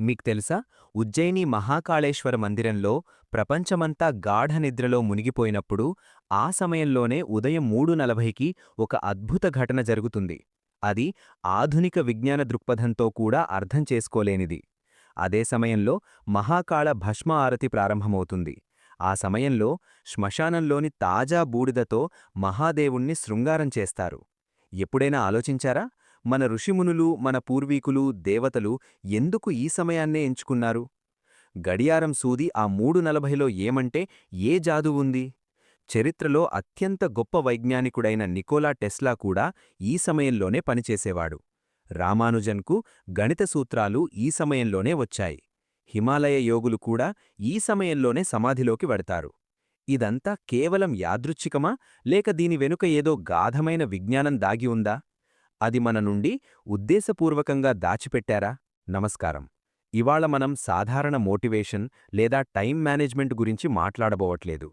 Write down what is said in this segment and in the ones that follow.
మీకు తెలుసా? ఉజ్జయిని మహాకాళేశ్వర మందిరంలో ప్రపంచమంతా గాఢ నిద్రలో మునిగిపోయినప్పుడు ఆ సమయంలోనే ఉదయం మూడు నలభైకి ఒక అద్భుత ఘటన జరుగుతుంది. అది ఆధునిక విజ్ఞాన దృక్పథంతో కూడా అర్థం చేసుకోలేనిది. అదే సమయంలో మహాకాళ భస్మ ఆరతి ప్రారంభమవుతుంది. ఆ సమయంలో శ్మశానంలోని తాజా బూడిదతో మహాదేవుణ్ణి శృంగారం చేస్తారు. ఎప్పుడైనా ఆలోచించారా? మన ఋషిమునులు మన పూర్వీకులు దేవతలు ఎందుకు ఈ సమయాన్నే ఎంచుకున్నారు? గడియారం సూది ఆ మూడు నలభైలో ఏమంటే ఏ జాదువుంది చరిత్రలో అత్యంత గొప్ప వైజ్ఞానికుడైన నికోలా టెస్లా కూడా ఈ సమయంలోనే పనిచేసేవాడు. రామానుజన్కు గణిత సూత్రాలు ఈ సమయంలోనే వచ్చాయి. హిమాలయ యోగులు కూడా ఈ సమయంలోనే సమాధిలోకి వెడతారు. ఇదంతా కేవలం యాదృచ్ఛికమా? లేక దీని వెనుక ఏదో గాధమైన విజ్ఞానం దాగి ఉందా? అది మన నుండి ఉద్దేశపూర్వకంగా దాచిపెట్టారా? నమస్కారం. ఇవాళ మనం సాధారణ మోటివేషన్ లేదా టైం మేనేజ్మెంట్ గురించి మాట్లాడబోవట్లేదు.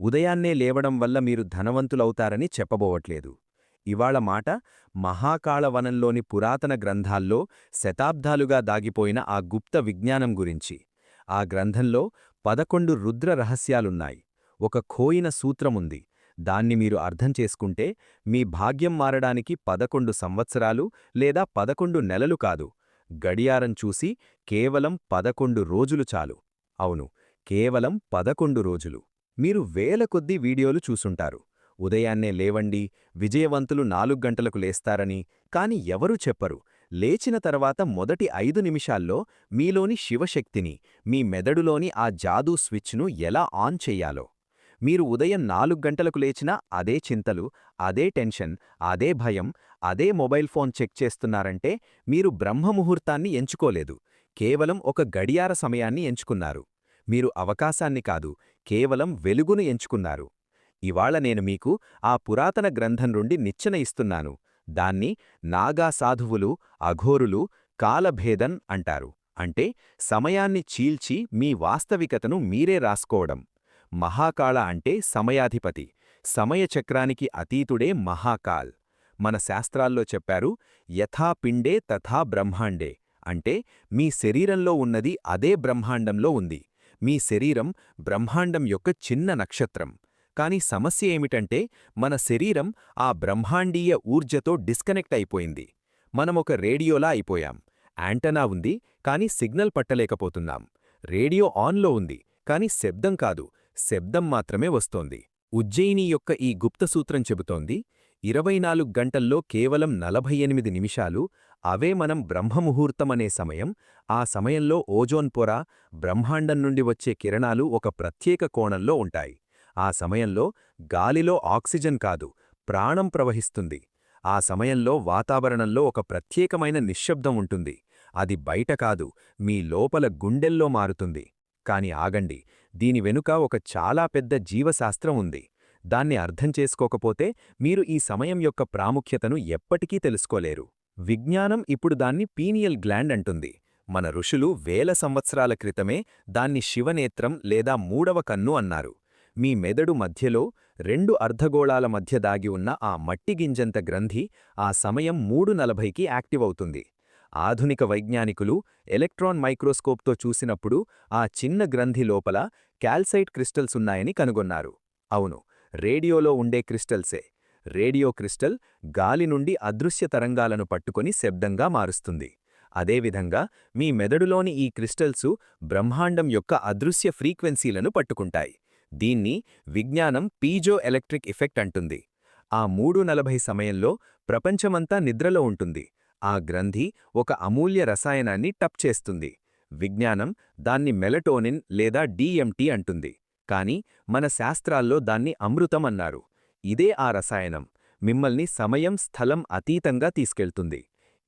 ఉదయాన్నే లేవడం వల్ల మీరు ధనవంతులవుతారని చెప్పబోవట్లేదు. ఇవాళ మాట మహాకాళవనంలోని పురాతన గ్రంథాల్లో శతాబ్దాలుగా దాగిపోయిన ఆ గుప్త విజ్ఞానం గురించి. ఆ గ్రంథంలో పదకొండు రుద్ర రహస్యాలున్నాయి. ఒక ఖోయిన సూత్రముంది. దాన్ని మీరు అర్థం చేసుకుంటే మీ భాగ్యం మారడానికి పదకొండు సంవత్సరాలు లేదా పదకొండు నెలలు కాదు. గడియారం చూసి కేవలం పదకొండు రోజులు చాలు. అవును కేవలం పదకొండు రోజులు. మీరు వేల కొద్దీ వీడియోలు చూసుంటారు. ఉదయాన్నే లేవండి విజయవంతులు నాలుగు గంటలకు లేస్తారని కాని ఎవరూ చెప్పరు. లేచిన తర్వాత మొదటి ఐదు నిమిషాల్లో మీలోని శివశక్తిని మీ మెదడులోని ఆ జాదూ స్విచ్ను ఎలా ఆన్ చెయ్యాలో మీరు ఉదయం నాలుగు గంటలకు లేచినా అదే చింతలు అదే టెన్షన్ అదే భయం అదే మొబైల్ ఫోన్ చెక్ చేస్తున్నారంటే మీరు బ్రహ్మముహూర్తాన్ని ఎంచుకోలేదు. కేవలం ఒక గడియార సమయాన్ని ఎంచుకున్నారు. మీరు అవకాశాన్ని కాదు కేవలం వెలుగును ఎంచుకున్నారు. ఇవాళ నేను మీకు ఆ పురాతన గ్రంథం నుండి నిచ్చెన ఇస్తున్నాను. దాన్ని నాగా సాధువులు అఘోరులు కాలభేదన్ అంటారు. అంటే సమయాన్ని చీల్చి మీ వాస్తవికతను మీరే రాసుకోవడం. మహాకాళ అంటే సమయాధిపతి. సమయచక్రానికి అతీతుడే మహాకాల్. మన శాస్త్రాల్లో చెప్పారు యథా పిండే తథా బ్రహ్మాండే. అంటే మీ శరీరంలో ఉన్నది అదే బ్రహ్మాండంలో ఉంది. మీ శరీరం బ్రహ్మాండం యొక్క చిన్న నక్షత్రం. కాని సమస్య ఏమిటంటే మన శరీరం ఆ బ్రహ్మాండీయ ఊర్జతో డిస్కనెక్ట్ అయిపోయింది. మనమొక రేడియోలా అయిపోయాం. యాంటనా ఉంది కాని సిగ్నల్ పట్టలేకపోతున్నాం. రేడియో ఆన్లో ఉంది కాని శబ్దం కాదు. శబ్దం మాత్రమే వస్తోంది. ఉజ్జయిని యొక్క ఈ గుప్తసూత్రం చెబుతోంది ఇరవై నాలుగు గంటల్లో కేవలం నలభై ఎనిమిది నిమిషాలు అవే మనం బ్రహ్మముహూర్తమనే సమయం ఆ సమయంలో ఓజోన్ పొర బ్రహ్మాండం నుండి వచ్చే కిరణాలు ఒక ప్రత్యేక కోణంలో ఉంటాయి. ఆ సమయంలో గాలిలో ఆక్సిజన్ కాదు ప్రాణం ప్రవహిస్తుంది. ఆ సమయంలో వాతావరణంలో ఒక ప్రత్యేకమైన నిశ్శబ్దం ఉంటుంది. అది బయట కాదు మీ లోపల గుండెల్లో మారుతుంది. కాని ఆగండి. దీని వెనుక ఒక చాలా పెద్ద జీవశాస్త్రం ఉంది. దాన్ని అర్థం చేసుకోకపోతే మీరు ఈ సమయం యొక్క ప్రాముఖ్యతను ఎప్పటికీ తెలుసుకోలేరు. విజ్ఞానం ఇప్పుడు దాన్ని పీనియల్ గ్లాండ్ అంటుంది. మన ఋషులు వేల సంవత్సరాల క్రితమే దాన్ని శివనేత్రం లేదా మూడవ కన్ను అన్నారు. మీ మెదడు మధ్యలో రెండు అర్ధగోళాల మధ్య దాగి ఉన్న ఆ మట్టిగింజంత గ్రంథి ఆ సమయం మూడు నలభైకి యాక్టివ్ అవుతుంది. ఆధునిక వైజ్ఞానికులు ఎలక్ట్రాన్ మైక్రోస్కోప్తో చూసినప్పుడు ఆ చిన్న గ్రంథి లోపల క్యాల్సైట్ క్రిస్టల్స్ ఉన్నాయని కనుగొన్నారు. అవును రేడియోలో ఉండే క్రిస్టల్సే. రేడియో క్రిస్టల్ గాలి నుండి అదృశ్య తరంగాలను పట్టుకొని శబ్దంగా మారుస్తుంది. అదేవిధంగా మీ మెదడులోని ఈ క్రిస్టల్సు బ్రహ్మాండం యొక్క అదృశ్య ఫ్రీక్వెన్సీలను పట్టుకుంటాయి. దీన్ని విజ్ఞానం పీజో ఎలక్ట్రిక్ ఎఫెక్ట్ అంటుంది. ఆ మూడు నలభై సమయంలో ప్రపంచమంతా నిద్రలో ఉంటుంది. ఆ గ్రంథి ఒక అమూల్య రసాయనాన్ని టప్ చేస్తుంది. విజ్ఞానం దాన్ని మెలటోనిన్ లేదా డిఎంటి అంటుంది. కాని మన శాస్త్రాల్లో దాన్ని అమృతం అన్నారు. ఇదే ఆ రసాయనం. మిమ్మల్ని సమయం స్థలం అతీతంగా తీసుకెళ్తుంది.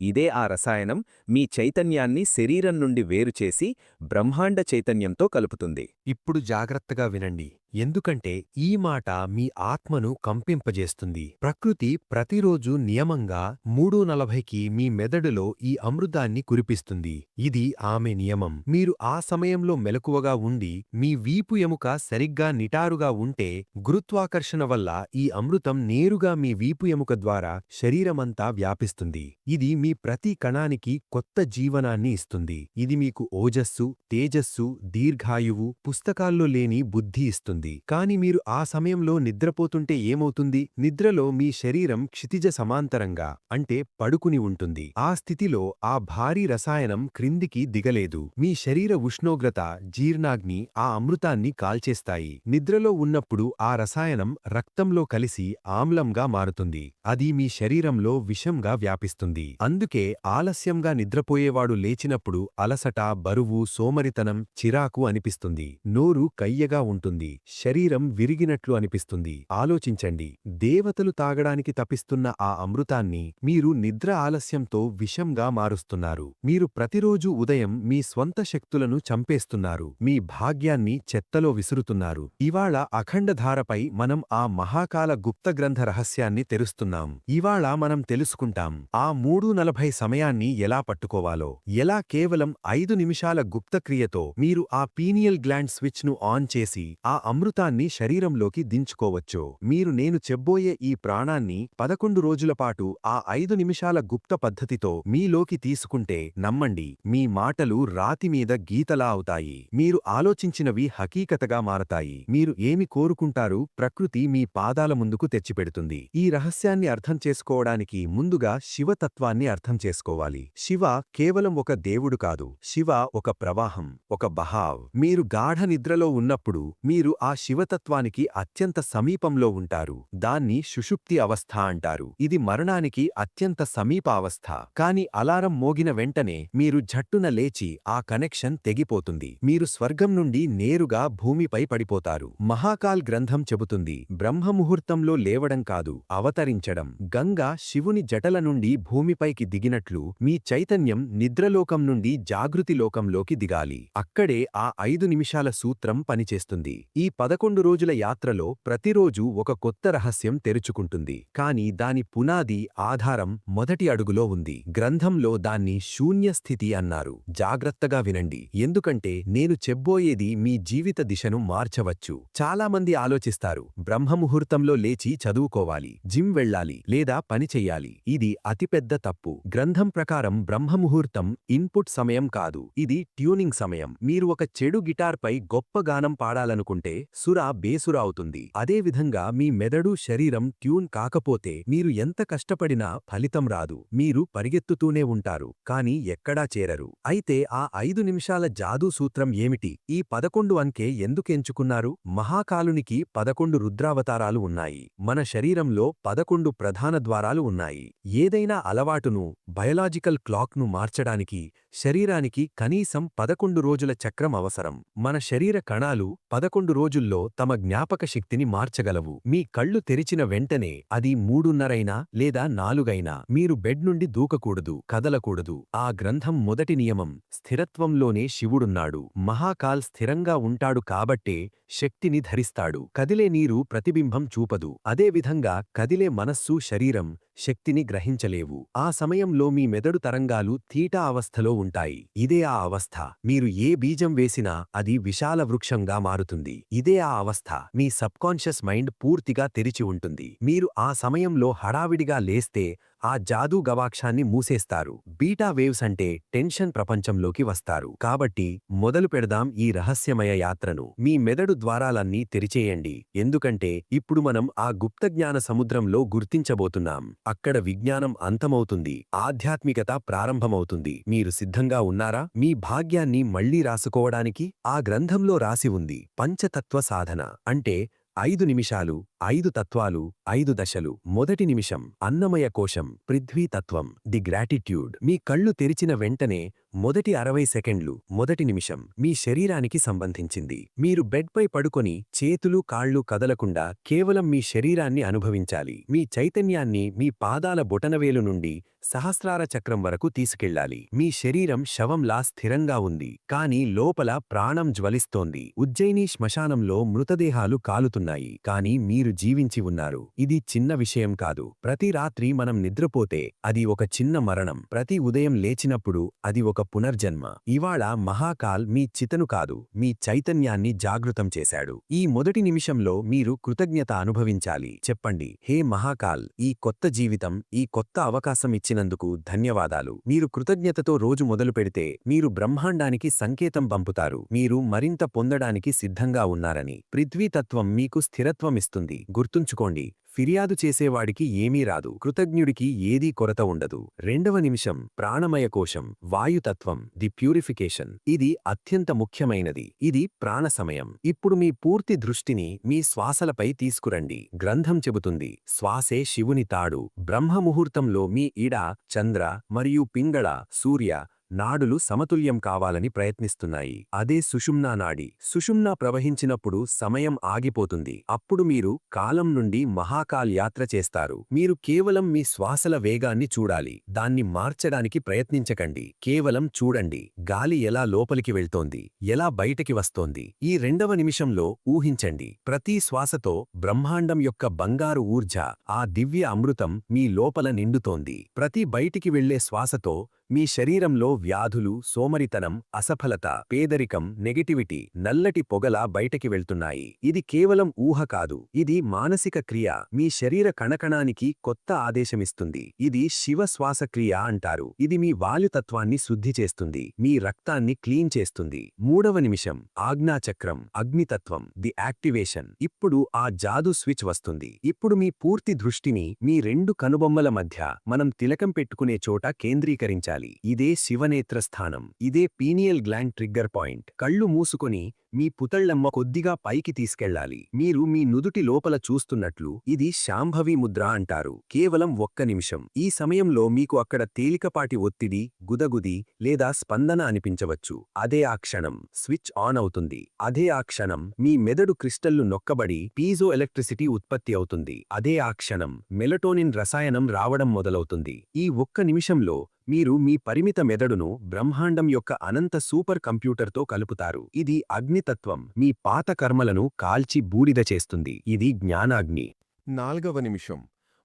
ఇదే ఆ రసాయనం మీ చైతన్యాన్ని శరీరం నుండి వేరుచేసి బ్రహ్మాండ చైతన్యంతో కలుపుతుంది. ఇప్పుడు జాగ్రత్తగా వినండి. ఎందుకంటే ఈ మాట మీ ఆత్మను కంపింపజేస్తుంది. ప్రకృతి ప్రతిరోజు నియమంగా మూడు నలభైకి మీ మెదడులో ఈ అమృతాన్ని కురిపిస్తుంది. ఇది ఆమె నియమం. మీరు ఆ సమయంలో మెలకువగా ఉండి మీ వీపు ఎముక సరిగ్గా నిటారుగా ఉంటే గురుత్వాకర్షణ వల్ల ఈ అమృతం నేరుగా మీ వీపు ఎముక ద్వారా శరీరమంతా వ్యాపిస్తుంది. ఇది మీ ప్రతి కణానికి కొత్త జీవనాన్ని ఇస్తుంది. ఇది మీకు ఓజస్సు తేజస్సు దీర్ఘాయువు పుస్తకాల్లో లేని బుద్ధి ఇస్తుంది. కాని మీరు ఆ సమయంలో నిద్రపోతుంటే ఏమవుతుంది? నిద్రలో మీ శరీరం క్షితిజ సమాంతరంగా అంటే పడుకుని ఉంటుంది. ఆ స్థితిలో ఆ భారీ రసాయనం క్రిందికి దిగలేదు. మీ శరీర ఉష్ణోగ్రత జీర్ణాగ్ని ఆ అమృతాన్ని కాల్చేస్తాయి. నిద్రలో ఉన్నప్పుడు ఆ రసాయనం రక్తంలో కలిసి ఆమ్లంగా మారుతుంది. అది మీ శరీరంలో విషంగా వ్యాపిస్తుంది. అందుకే ఆలస్యంగా నిద్రపోయేవాడు లేచినప్పుడు అలసట బరువు సోమరితనం చిరాకు అనిపిస్తుంది. నోరు కయ్యగా ఉంటుంది. శరీరం విరిగినట్లు అనిపిస్తుంది. ఆలోచించండి. దేవతలు తాగడానికి తపిస్తున్న ఆ అమృతాన్ని మీరు నిద్ర ఆలస్యంతో విషంగా మారుస్తున్నారు. మీరు ప్రతిరోజు ఉదయం మీ స్వంత శక్తులను చంపేస్తున్నారు. మీ భాగ్యాన్ని చెత్తలో విసురుతున్నారు. ఇవాళ అఖండధారపై మనం ఆ మహాకాల గుప్త గ్రంథ రహస్యాన్ని తెరుస్తున్నాం. ఇవాళ మనం తెలుసుకుంటాం. ఆ మూడు నలభై సమయాన్ని ఎలా పట్టుకోవాలో ఎలా కేవలం ఐదు నిమిషాల గుప్తక్రియతో మీరు ఆ పీనియల్ గ్లాండ్ స్విచ్ను ఆన్ చేసి ఆ అమృతాన్ని శరీరంలోకి దించుకోవచ్చో మీరు నేను చెబ్బోయే ఈ ప్రాణాన్ని పదకొండు రోజులపాటు ఆ ఐదు నిమిషాల గుప్త పద్ధతితో మీలోకి తీసుకుంటే నమ్మండి మీ మాటలు రాతిమీద గీతలా అవుతాయి. మీరు ఆలోచించినవి హకీకతగా మారతాయి. మీరు ఏమి కోరుకుంటారు ప్రకృతి మీ పాదాల ముందుకు తెచ్చిపెడుతుంది. ఈ రహస్యాన్ని అర్థం చేసుకోవడానికి ముందుగా శివతత్వాన్ని అర్థం చేసుకోవాలి. శివ కేవలం ఒక దేవుడు కాదు. శివ ఒక ప్రవాహం ఒక బహావ్. మీరు గాఢ నిద్రలో ఉన్నప్పుడు మీరు ఆ శివతత్వానికి అత్యంత సమీపంలో ఉంటారు. దాన్ని సుషుప్తి అవస్థ అంటారు. ఇది మరణానికి అత్యంత సమీప అవస్థ కాని అలారం మోగిన వెంటనే మీరు జట్టున లేచి ఆ కనెక్షన్ తెగిపోతుంది. మీరు స్వర్గం నుండి నేరుగా భూమిపై పడిపోతారు. మహాకాల్ గ్రంథం చెబుతుంది బ్రహ్మముహూర్తంలో లేవడం కాదు అవతరించడం. గంగా శివుని జటల నుండి భూమిపైకి దిగినట్లు మీ చైతన్యం నిద్రలోకం నుండి జాగృతి లోకంలోకి దిగాలి. అక్కడే ఆ ఐదు నిమిషాల సూత్రం పనిచేస్తుంది. ఈ పదకొండు రోజుల యాత్రలో ప్రతిరోజు ఒక కొత్త రహస్యం తెరుచుకుంటుంది. కాని దాని పునాది ఆధారం మొదటి అడుగులో ఉంది. గ్రంథంలో దాన్ని శూన్యస్థితి అన్నారు. జాగ్రత్తగా వినండి. ఎందుకంటే నేను చెబ్బోయేది మీ జీవిత దిశను మార్చవచ్చు. చాలామంది ఆలోచిస్తారు బ్రహ్మముహూర్తంలో లేచి చదువుకోవాలి జిమ్ వెళ్ళాలి లేదా పని చెయ్యాలి ఇది అతిపెద్ద తప్పు. గ్రంథం ప్రకారం బ్రహ్మముహూర్తం ఇన్పుట్ సమయం కాదు. ఇది ట్యూనింగ్ సమయం. మీరు ఒక చెడు గిటార్పై గొప్ప గానం పాడాలనుకుంటే సురా బేసురా అవుతుంది. అదేవిధంగా మీ మెదడు శరీరం ట్యూన్ కాకపోతే మీరు ఎంత కష్టపడినా ఫలితం రాదు. మీరు పరిగెత్తుతూనే ఉంటారు కాని ఎక్కడా చేరరు. అయితే ఆ ఐదు నిమిషాల జాదూ సూత్రం ఏమిటి? ఈ పదకొండు అంకె ఎందుకెంచుకున్నారు మహాకాలునికి పదకొండు రుద్రావతారాలు ఉన్నాయి. మన శరీరంలో పదకొండు ప్రధాన ద్వారాలు ఉన్నాయి. ఏదైనా అలవాటును బయలాజికల్ క్లాక్ను మార్చడానికి శరీరానికి కనీసం పదకొండు రోజుల చక్రం అవసరం. మన శరీర కణాలు పదకొండు రోజుల్లో తమ జ్ఞాపక శక్తిని మార్చగలవు. మీ కళ్ళు తెరిచిన వెంటనే అది మూడున్నరైనా లేదా నాలుగైనా మీరు బెడ్ నుండి దూకకూడదు కదలకూడదు. ఆ గ్రంథం మొదటి నియమం స్థిరత్వంలోనే శివుడున్నాడు. మహాకాల్ స్థిరంగా ఉంటాడు కాబట్టే శక్తిని ధరిస్తాడు. కదిలే నీరు ప్రతిబింబం చూపదు. అదేవిధంగా కదిలే మనస్సు శరీరం శక్తిని గ్రహించలేవు. ఆ సమయంలో మీ మెదడు తరంగాలు తీటా అవస్థలో ఉంటాయి. ఇదే ఆ అవస్థ. మీరు ఏ బీజం వేసినా అది విశాల వృక్షంగా మారుతుంది. ఇదే ఆ అవస్థ. మీ సబ్కాన్షియస్ మైండ్ పూర్తిగా తెరిచి ఉంటుంది. మీరు ఆ సమయంలో హడావిడిగా లేస్తే ఆ జాదూ గవాక్షాన్ని మూసేస్తారు. బీటా వేవ్స్ అంటే టెన్షన్ ప్రపంచంలోకి వస్తారు. కాబట్టి మొదలు పెడదాం ఈ రహస్యమయ యాత్రను. మీ మెదడు ద్వారాలన్నీ తెరిచేయండి. ఎందుకంటే ఇప్పుడు మనం ఆ గుప్తజ్ఞాన సముద్రంలో గుర్తించబోతున్నాం. అక్కడ విజ్ఞానం అంతమవుతుంది. ఆధ్యాత్మికత ప్రారంభమవుతుంది. మీరు సిద్ధంగా ఉన్నారా? మీ భాగ్యాన్ని మళ్ళీ రాసుకోవడానికి ఆ గ్రంథంలో రాసి ఉంది. పంచతత్వ సాధన. అంటే ఐదు నిమిషాలు ఐదు తత్వాలు ఐదు దశలు. మొదటి నిమిషం అన్నమయ కోశం పృథ్వీతత్వం ది గ్రాటిట్యూడ్. మీ కళ్ళు తెరిచిన వెంటనే మొదటి అరవై సెకండ్లు మొదటి నిమిషం మీ శరీరానికి సంబంధించింది. మీరు బెడ్పై పడుకొని చేతులు కాళ్ళు కదలకుండా కేవలం మీ శరీరాన్ని అనుభవించాలి. మీ చైతన్యాన్ని మీ పాదాల బొటనవేలు నుండి సహస్రార చక్రం వరకు తీసుకెళ్ళాలి మీ శరీరం శవంలా స్థిరంగా ఉంది. కాని లోపల ప్రాణం జ్వలిస్తోంది. ఉజ్జయిని శ్మశానంలో మృతదేహాలు కాలుతున్నాయి. కాని మీరు జీవించి ఉన్నారు. ఇది చిన్న విషయం కాదు. ప్రతి రాత్రి మనం నిద్రపోతే అది ఒక చిన్న మరణం. ప్రతి ఉదయం లేచినప్పుడు అది ఒక పునర్జన్మ. ఇవాళ మహాకాల్ మీ చితను కాదు మీ చైతన్యాన్ని జాగృతం చేశాడు. ఈ మొదటి నిమిషంలో మీరు కృతజ్ఞత అనుభవించాలి. చెప్పండి హే మహాకాల్ ఈ కొత్త జీవితం ఈ కొత్త అవకాశం ఇచ్చినందుకు ధన్యవాదాలు. మీరు కృతజ్ఞతతో రోజు మొదలు పెడితే మీరు బ్రహ్మాండానికి సంకేతం పంపుతారు. మీరు మరింత పొందడానికి సిద్ధంగా ఉన్నారని. పృథ్వీతత్వం మీకు స్థిరత్వం ఇస్తుంది. గుర్తుంచుకోండి ఫిర్యాదు చేసేవాడికి ఏమీ రాదు. కృతజ్ఞుడికి ఏదీ కొరత ఉండదు. రెండవ నిమిషం ప్రాణమయ కోశం వాయుతత్వం ది ప్యూరిఫికేషన్. ఇది అత్యంత ముఖ్యమైనది. ఇది ప్రాణ సమయం. ఇప్పుడు మీ పూర్తి దృష్టిని మీ శ్వాసలపై తీసుకురండి. గ్రంథం చెబుతుంది శ్వాసే శివుని తాడు. బ్రహ్మముహూర్తంలో మీ ఇడ చంద్ర మరియు పింగళ సూర్య నాడులు సమతుల్యం కావాలని ప్రయత్నిస్తున్నాయి. అదే సుషుమ్నా నాడి. సుషుమ్నా ప్రవహించినప్పుడు సమయం ఆగిపోతుంది. అప్పుడు మీరు కాలం నుండి మహాకాల్ యాత్ర చేస్తారు. మీరు కేవలం మీ శ్వాసల వేగాన్ని చూడాలి. దాన్ని మార్చడానికి ప్రయత్నించకండి. కేవలం చూడండి. గాలి ఎలా లోపలికి వెళ్తోంది? ఎలా బయటకి వస్తోంది? ఈ రెండవ నిమిషంలో ఊహించండి. ప్రతి శ్వాసతో బ్రహ్మాండం యొక్క బంగారు ఊర్జ ఆ దివ్య అమృతం మీ లోపల నిండుతోంది. ప్రతి బయటికి వెళ్ళే శ్వాసతో మీ శరీరంలో వ్యాధులు సోమరితనం అసఫలత పేదరికం నెగటివిటీ నల్లటి పొగలా బయటకి వెళ్తున్నాయి. ఇది కేవలం ఊహ కాదు. ఇది మానసిక క్రియ. మీ శరీర కణకణానికి కొత్త ఆదేశమిస్తుంది. ఇది శివ శ్వాసక్రియ అంటారు. ఇది మీ వాయుతత్వాన్ని శుద్ధి చేస్తుంది. మీ రక్తాన్ని క్లీన్ చేస్తుంది. మూడవ నిమిషం. ఆజ్ఞాచక్రం. అగ్నితత్వం. The activation. ఇప్పుడు ఆ జాదు స్విచ్ వస్తుంది. ఇప్పుడు మీ పూర్తి దృష్టిని మీ రెండు కనుబొమ్మల మధ్య మనం తిలకం పెట్టుకునే చోట కేంద్రీకరించాలి. ఇదే శివనేత్ర స్థానం ఇదే పీనియల్ గ్లాండ్ ట్రిగ్గర్ పాయింట్. కళ్ళు మూసుకొని మీ పుతళ్ళమ్మ కొద్దిగా పైకి తీసుకెళ్ళాలి మీరు మీ నుదుటి లోపల చూస్తున్నట్లు ఇది శాంభవి ముద్ర అంటారు. కేవలం ఒక్క నిమిషం. ఈ సమయంలో మీకు అక్కడ తేలికపాటి ఒత్తిడి గుదగుది లేదా స్పందన అనిపించవచ్చు. అదే ఆ క్షణం. స్విచ్ ఆన్ అవుతుంది. అదే ఆ క్షణం మీ మెదడు క్రిస్టల్లు నొక్కబడి పీజో ఎలక్ట్రిసిటీ ఉత్పత్తి అవుతుంది. అదే ఆ క్షణం మెలటోనిన్ రసాయనం రావడం మొదలవుతుంది. ఈ ఒక్క నిమిషంలో మీరు మీ పరిమిత మెదడును బ్రహ్మాండం యొక్క అనంత సూపర్ కంప్యూటర్తో కలుపుతారు. ఇది అగ్ని అగ్నితత్వం మీ పాత కర్మలను కాల్చి బూడిద చేస్తుంది. ఇది జ్ఞానాగ్ని. నాల్గవ నిమిషం.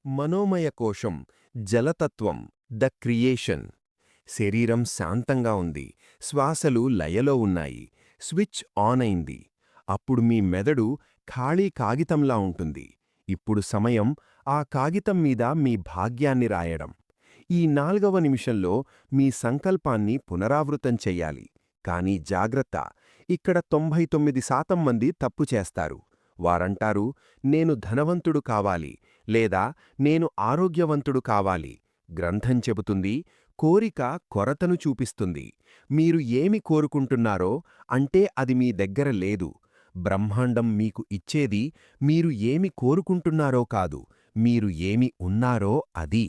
మనోమయ కోశం. జలతత్వం. The creation. శరీరం శాంతంగా ఉంది. శ్వాసలు లయలో ఉన్నాయి. స్విచ్ ఆన్ అయింది. అప్పుడు మీ మెదడు ఖాళీ కాగితంలా ఉంటుంది. ఇప్పుడు సమయం ఆ కాగితం మీద మీ భాగ్యాన్ని రాయడం. ఈ నాల్గవ నిమిషంలో మీ సంకల్పాన్ని పునరావృతం చెయ్యాలి కానీ జాగ్రత్త. ఇక్కడ తొంభై తొమ్మిది శాతం మంది తప్పు చేస్తారు. వారంటారు నేను ధనవంతుడు కావాలి లేదా నేను ఆరోగ్యవంతుడు కావాలి. గ్రంథం చెబుతుంది కోరిక కొరతను చూపిస్తుంది. మీరు ఏమి కోరుకుంటున్నారో అంటే అది మీ దగ్గర లేదు. బ్రహ్మాండం మీకు ఇచ్చేది మీరు ఏమి కోరుకుంటున్నారో కాదు. మీరు ఏమి ఉన్నారో అది.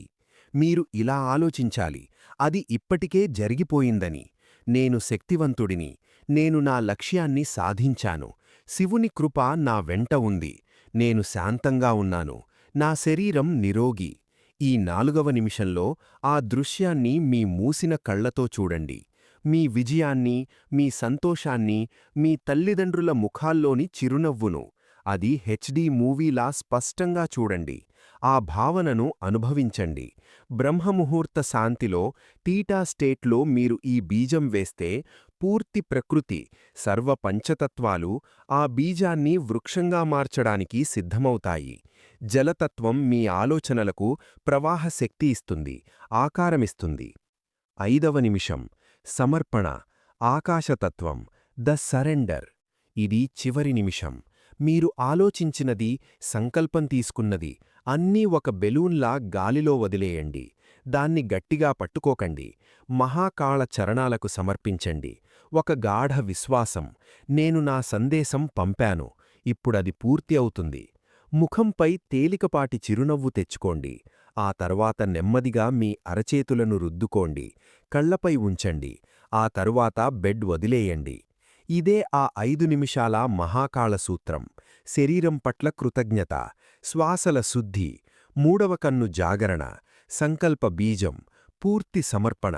మీరు ఇలా ఆలోచించాలి. అది ఇప్పటికే జరిగిపోయిందని. నేను శక్తివంతుడిని. నేను నా లక్ష్యాన్ని సాధించాను. శివుని కృప నా వెంట ఉంది. నేను శాంతంగా ఉన్నాను. నా శరీరం నిరోగి. ఈ నాలుగవ నిమిషంలో ఆ దృశ్యాన్ని మీ మూసిన కళ్ళతో చూడండి. మీ విజయాన్ని మీ సంతోషాన్ని మీ తల్లిదండ్రుల ముఖాల్లోని చిరునవ్వును అది హెచ్డి మూవీలా స్పష్టంగా చూడండి. ఆ భావనను అనుభవించండి. బ్రహ్మముహూర్త శాంతిలో టీటా స్టేట్లో మీరు ఈ బీజం వేస్తే పూర్తి ప్రకృతి సర్వ పంచతత్వాలు ఆ బీజాన్ని వృక్షంగా మార్చడానికి సిద్ధమవుతాయి. జలతత్వం మీ ఆలోచనలకు ప్రవాహ శక్తి ఇస్తుంది ఆకారమిస్తుంది. ఐదవ నిమిషం. సమర్పణ. ఆకాశతత్వం. The surrender. ఇది చివరి నిమిషం. మీరు ఆలోచించినది సంకల్పం తీసుకున్నది అన్నీ ఒక బెలూన్లా గాలిలో వదిలేయండి. దాన్ని గట్టిగా పట్టుకోకండి. మహాకాళ చరణాలకు సమర్పించండి. ఒక గాఢ విశ్వాసం. నేను నా సందేశం పంపాను. ఇప్పుడది పూర్తి అవుతుంది. ముఖంపై తేలికపాటి చిరునవ్వు తెచ్చుకోండి. ఆ తర్వాత నెమ్మదిగా మీ అరచేతులను రుద్దుకోండి. కళ్ళపై ఉంచండి. ఆ తరువాత బెడ్ వదిలేయండి. ఇదే ఆ ఐదు నిమిషాల మహాకాళ సూత్రం. శరీరం పట్ల కృతజ్ఞత. శ్వాసల శుద్ధి. మూడవ కన్ను జాగరణ. సంకల్ప బీజం. పూర్తి సమర్పణ.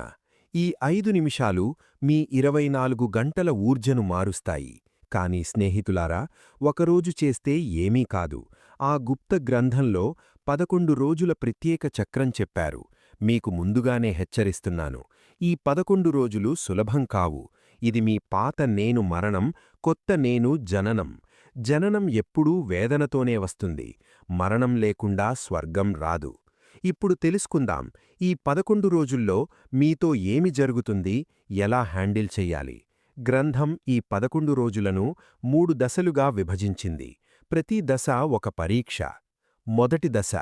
ఈ ఐదు నిమిషాలు మీ ఇరవై నాలుగు గంటల ఊర్జను మారుస్తాయి. కాని స్నేహితులారా ఒకరోజు చేస్తే ఏమీ కాదు. ఆ గుప్త గ్రంథంలో పదకొండు రోజుల ప్రత్యేక చక్రం చెప్పారు. మీకు ముందుగానే హెచ్చరిస్తున్నాను. ఈ పదకొండు రోజులు సులభం కావు. ఇది మీ పాత నేను మరణం కొత్త నేను జననం. జననం ఎప్పుడూ వేదనతోనే వస్తుంది. మరణం లేకుండా స్వర్గం రాదు. ఇప్పుడు తెలుసుకుందాం ఈ పదకొండు రోజుల్లో మీతో ఏమి జరుగుతుంది ఎలా హ్యాండిల్ చెయ్యాలి? గ్రంథం ఈ పదకొండు రోజులను మూడు దశలుగా విభజించింది. ప్రతి దశ ఒక పరీక్ష. మొదటి దశ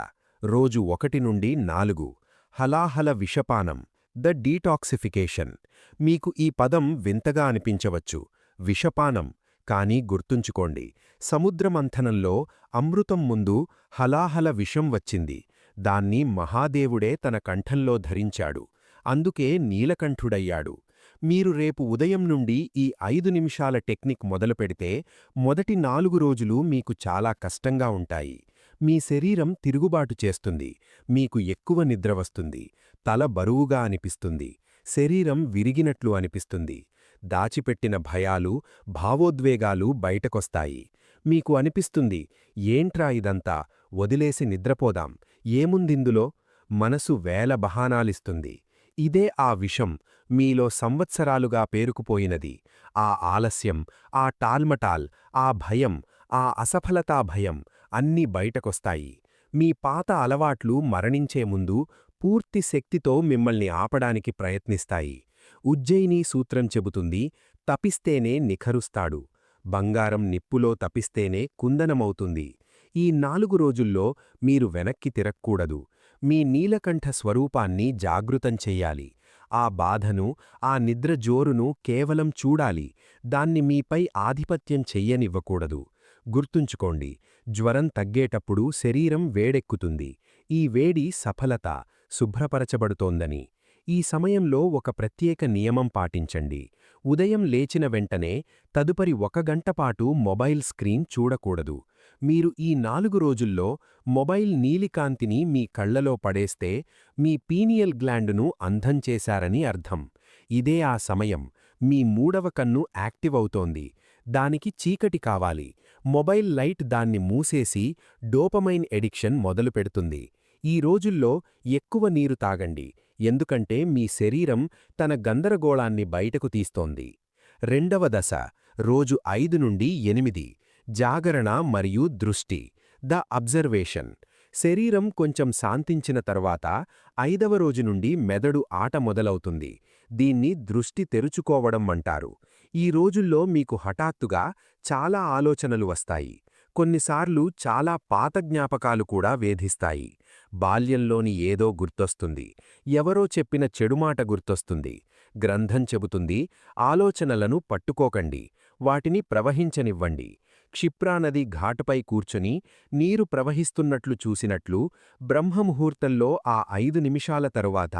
రోజు ఒకటి నుండి నాలుగు. హలాహల విషపానం ద డీటాక్సిఫికేషన్. మీకు ఈ పదం వింతగా అనిపించవచ్చు. విషపానం కానీ గుర్తుంచుకోండి సముద్రమంథనంలో అమృతం ముందు హలాహల విషం వచ్చింది. దాన్ని మహాదేవుడే తన కంఠంలో ధరించాడు. అందుకే నీలకంఠుడయ్యాడు. మీరు రేపు ఉదయం నుండి ఈ ఐదు నిమిషాల టెక్నిక్ మొదలుపెడితే మొదటి నాలుగు రోజులు మీకు చాలా కష్టంగా ఉంటాయి. మీ శరీరం తిరుగుబాటు చేస్తుంది. మీకు ఎక్కువ నిద్ర వస్తుంది. తల బరువుగా అనిపిస్తుంది. శరీరం విరిగినట్లు అనిపిస్తుంది. దాచిపెట్టిన భయాలు భావోద్వేగాలు బయటకొస్తాయి. మీకు అనిపిస్తుంది ఏంట్రా ఇదంతా? వదిలేసి నిద్రపోదాం. ఏముందిందులో మనసు వేల బహానాలిస్తుంది. ఇదే ఆ విషం మీలో సంవత్సరాలుగా పేరుకుపోయినది. ఆ ఆలస్యం ఆ టాల్మటాల్ ఆ భయం ఆ అసఫలతా భయం అన్నీ బయటకొస్తాయి. మీ పాత అలవాట్లు మరణించే ముందు పూర్తి శక్తితో మిమ్మల్ని ఆపడానికి ప్రయత్నిస్తాయి. ఉజ్జయిని సూత్రం చెబుతుంది తపిస్తేనే నిఖరుస్తాడు. బంగారం నిప్పులో తపిస్తేనే కుందనమవుతుంది. ఈ నాలుగు రోజుల్లో మీరు వెనక్కి తిరక్కూడదు మీ నీలకంఠ స్వరూపాన్ని జాగృతం చెయ్యాలి ఆ బాధను ఆ నిద్ర జోరును కేవలం చూడాలి. దాన్ని మీపై ఆధిపత్యం చెయ్యనివ్వకూడదు. గుర్తుంచుకోండి జ్వరం తగ్గేటప్పుడు శరీరం వేడెక్కుతుంది. ఈ వేడి సఫలత శుభ్రపరచబడుతోందని. ఈ సమయంలో ఒక ప్రత్యేక నియమం పాటించండి. ఉదయం లేచిన వెంటనే తదుపరి ఒక గంటపాటు మొబైల్ స్క్రీన్ చూడకూడదు. మీరు ఈ నాలుగు రోజుల్లో మొబైల్ నీలికాంతిని మీ కళ్ళలో పడేస్తే మీ పీనియల్ గ్లాండును అంధం చేశారని అర్థం. ఇదే ఆ సమయం. మీ మూడవ కన్ను యాక్టివ్ అవుతోంది. దానికి చీకటి కావాలి. మొబైల్ లైట్ దాన్ని మూసేసి డోపమైన్ ఎడిక్షన్ మొదలు పెడుతుంది. ఈ రోజుల్లో ఎక్కువ నీరు తాగండి. ఎందుకంటే మీ శరీరం తన గందరగోళాన్ని బయటకు తీస్తోంది. రెండవ దశ. రోజు ఐదు నుండి ఎనిమిది. జాగరణ మరియు దృష్టి. The observation. శరీరం కొంచెం శాంతించిన తర్వాత ఐదవ రోజు నుండి మెదడు ఆట మొదలవుతుంది. దీన్ని దృష్టి తెరుచుకోవడం అంటారు. ఈ రోజుల్లో మీకు హఠాత్తుగా చాలా ఆలోచనలు వస్తాయి. కొన్నిసార్లు చాలా పాత జ్ఞాపకాలు కూడా వేధిస్తాయి. బాల్యంలోని ఏదో గుర్తొస్తుంది. ఎవరో చెప్పిన చెడుమాట గుర్తొస్తుంది. గ్రంథం చెబుతుంది. ఆలోచనలను పట్టుకోకండి. వాటిని ప్రవహించనివ్వండి. క్షిప్రానది ఘాటుపై కూర్చుని నీరు ప్రవహిస్తున్నట్లు చూసినట్లు బ్రహ్మముహూర్తంలో ఆ ఐదు నిమిషాల తరువాత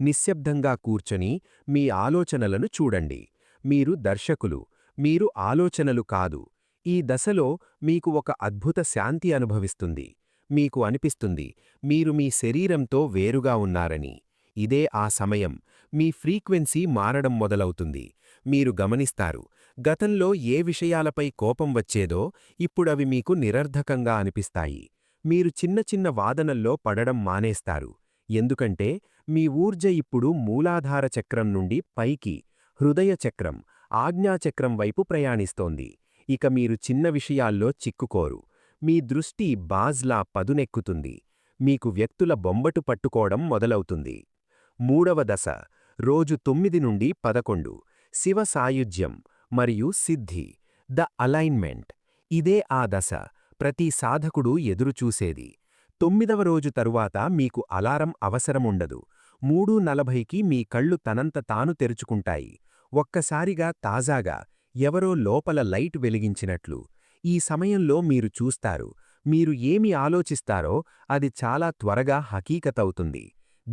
నిశ్శబ్దంగా కూర్చొని మీ ఆలోచనలను చూడండి. మీరు దర్శకులు మీరు ఆలోచనలు కాదు. ఈ దశలో మీకు ఒక అద్భుత శాంతి అనుభవిస్తుంది. మీకు అనిపిస్తుంది మీరు మీ శరీరంతో వేరుగా ఉన్నారని. ఇదే ఆ సమయం. మీ ఫ్రీక్వెన్సీ మారడం మొదలవుతుంది. మీరు గమనిస్తారు గతంలో ఏ విషయాలపై కోపం వచ్చేదో ఇప్పుడవి మీకు నిరర్ధకంగా అనిపిస్తాయి. మీరు చిన్న చిన్న వాదనల్లో పడడం మానేస్తారు. ఎందుకంటే మీ ఊర్జ ఇప్పుడు మూలాధార చక్రం నుండి పైకి హృదయ చక్రం ఆజ్ఞాచక్రం వైపు ప్రయాణిస్తోంది. ఇక మీరు చిన్న విషయాల్లో చిక్కుకోరు. మీ దృష్టి బాజ్లా పదునెక్కుతుంది. మీకు వ్యక్తుల బొంబటు పట్టుకోవడం మొదలవుతుంది. మూడవ దశ రోజు తొమ్మిది నుండి పదకొండు శివ సాయుధ్యం. మరియు సిద్ధి ద అలైన్మెంట్. ఇదే ఆ దశ. ప్రతి సాధకుడు ఎదురుచూసేది. తొమ్మిదవ రోజు తరువాత మీకు అలారం అవసరముండదు. మూడు నలభైకి మీ కళ్ళు తనంత తాను తెరుచుకుంటాయి. ఒక్కసారిగా తాజాగా ఎవరో లోపల లైట్ వెలిగించినట్లు. ఈ సమయంలో మీరు చూస్తారు. మీరు ఏమి ఆలోచిస్తారో అది చాలా త్వరగా హకీకతవుతుంది.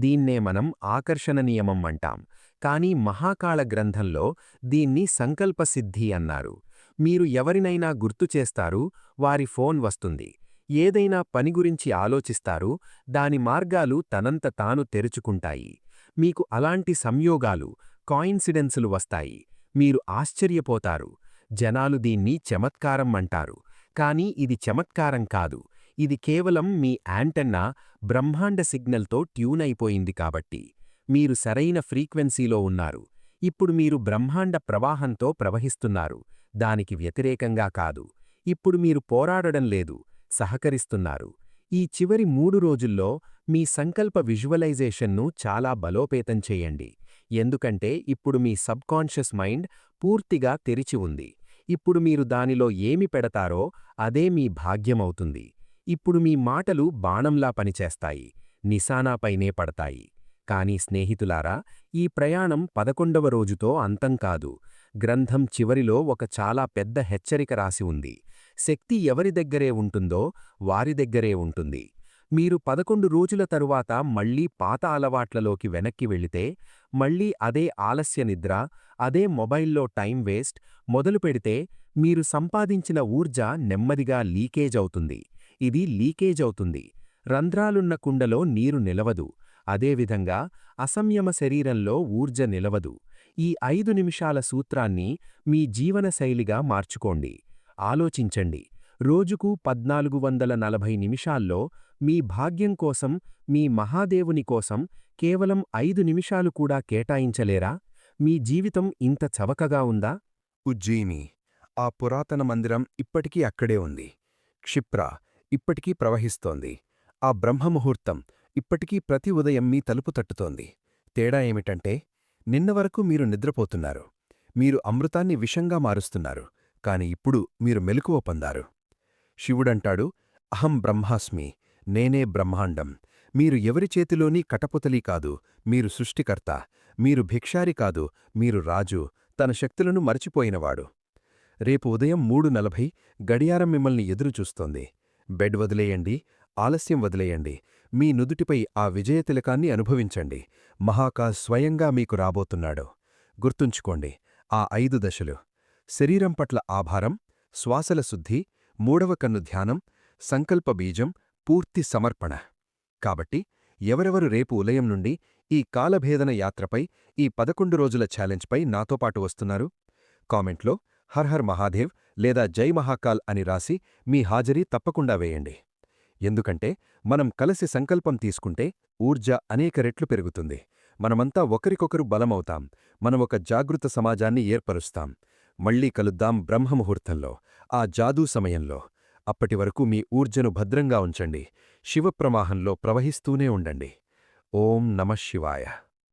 దీన్నే మనం ఆకర్షణ నియమం అంటాం. కానీ మహాకాళ గ్రంథంలో దీన్ని సంకల్పసిద్ధి అన్నారు. మీరు ఎవరినైనా గుర్తు చేస్తారు వారి ఫోన్ వస్తుంది. ఏదైనా పని గురించి ఆలోచిస్తారు దాని మార్గాలు తనంత తాను తెరుచుకుంటాయి. మీకు అలాంటి సంయోగాలు కాయిన్సిడెన్సులు వస్తాయి. మీరు ఆశ్చర్యపోతారు. జనాలు దీన్ని చమత్కారం అంటారు. కానీ ఇది చమత్కారం కాదు. ఇది కేవలం మీ యాంటెన్నా బ్రహ్మాండ సిగ్నల్తో ట్యూన్ అయిపోయింది కాబట్టి. మీరు సరైన ఫ్రీక్వెన్సీలో ఉన్నారు. ఇప్పుడు మీరు బ్రహ్మాండ ప్రవాహంతో ప్రవహిస్తున్నారు. దానికి వ్యతిరేకంగా కాదు. ఇప్పుడు మీరు పోరాడడం లేదు. సహకరిస్తున్నారు. ఈ చివరి మూడు రోజుల్లో మీ సంకల్ప విజువలైజేషన్ను చాలా బలోపేతం చేయండి. ఎందుకంటే ఇప్పుడు మీ సబ్కాన్షియస్ మైండ్ పూర్తిగా తెరిచి ఉంది. ఇప్పుడు మీరు దానిలో ఏమి పెడతారో అదే మీ భాగ్యమవుతుంది. ఇప్పుడు మీ మాటలు బాణంలా పనిచేస్తాయి నిశానాపైనే పడతాయి. కాని స్నేహితులారా ఈ ప్రయాణం పదకొండవ రోజుతో అంతం కాదు. గ్రంథం చివరిలో ఒక చాలా పెద్ద హెచ్చరిక రాసి ఉంది. శక్తి ఎవరి దగ్గరే ఉంటుందో వారి దగ్గరే ఉంటుంది. మీరు పదకొండు రోజుల తరువాత మళ్ళీ పాత అలవాట్లలోకి వెనక్కి వెళితే మళ్ళీ అదే ఆలస్య నిద్ర అదే మొబైల్లో టైం వేస్ట్ మొదలు పెడితే మీరు సంపాదించిన ఊర్జ నెమ్మదిగా లీకేజ్ అవుతుంది. ఇది లీకేజ్ అవుతుంది రంధ్రాలున్న కుండలో నీరు నిలవదు. అదేవిధంగా అసంయమ శరీరంలో ఊర్జ నిలవదు. ఈ ఐదు నిమిషాల సూత్రాన్ని మీ జీవనశైలిగా మార్చుకోండి. ఆలోచించండి. రోజుకు పద్నాలుగు వందల నలభై నిమిషాల్లో మీ భాగ్యం కోసం మీ మహాదేవుని కోసం కేవలం ఐదు నిమిషాలు కూడా కేటాయించలేరా? మీ జీవితం ఇంత చవకగా ఉందా? ఉజ్జయిని ఆ పురాతన మందిరం ఇప్పటికీ అక్కడే ఉంది. క్షిప్ర ఇప్పటికీ ప్రవహిస్తోంది. ఆ బ్రహ్మముహూర్తం ఇప్పటికీ ప్రతి ఉదయం మీ తలుపు తట్టుతోంది. తేడా ఏమిటంటే నిన్న వరకు మీరు నిద్రపోతున్నారు. మీరు అమృతాన్ని విషంగా మారుస్తున్నారు కాని ఇప్పుడు మీరు మెలకువ పొందారు. శివుడంటాడు అహం బ్రహ్మాస్మి నేనే బ్రహ్మాండం. మీరు ఎవరి చేతిలోని కటపుతలీ కాదు మీరు సృష్టికర్త. మీరు భిక్షారి కాదు మీరు రాజు. తన శక్తులను మరచిపోయినవాడు. రేపు ఉదయం మూడు నలభై గడియారం మిమ్మల్ని ఎదురుచూస్తోంది. బెడ్ వదిలేయండి ఆలస్యం వదిలేయండి. మీ నుదుటిపై ఆ విజయతిలకాన్ని అనుభవించండి. మహాకా స్వయంగా మీకు రాబోతున్నాడు. గుర్తుంచుకోండి ఆ ఐదు దశలు. శరీరం పట్ల ఆభారం శ్వాసల శుద్ధి మూడవ కన్ను ధ్యానం సంకల్ప బీజం పూర్తి సమర్పణ. కాబట్టి ఎవరెవరు రేపు ఉదయం నుండి ఈ కాలభేదన యాత్రపై ఈ పదకొండు రోజుల ఛాలెంజ్పై నాతో పాటు వస్తున్నారు? కామెంట్లో హర్ హర్ మహాదేవ్ లేదా జై మహాకాల్ అని రాసి మీ హాజరీ తప్పకుండా వేయండి. ఎందుకంటే మనం కలిసి సంకల్పం తీసుకుంటే ఊర్జ అనేక రెట్లు పెరుగుతుంది. మనమంతా ఒకరికొకరు బలమవుతాం. మనం ఒక జాగృత సమాజాన్ని ఏర్పరుస్తాం. మళ్ళీ కలుద్దాం బ్రహ్మముహూర్తంలో ఆ జాదూ సమయంలో. అప్పటి వరకు మీ ఊర్జను భద్రంగా ఉంచండి. శివప్రవాహంలో ప్రవహిస్తూనే ఉండండి. ఓం నమః శివాయ.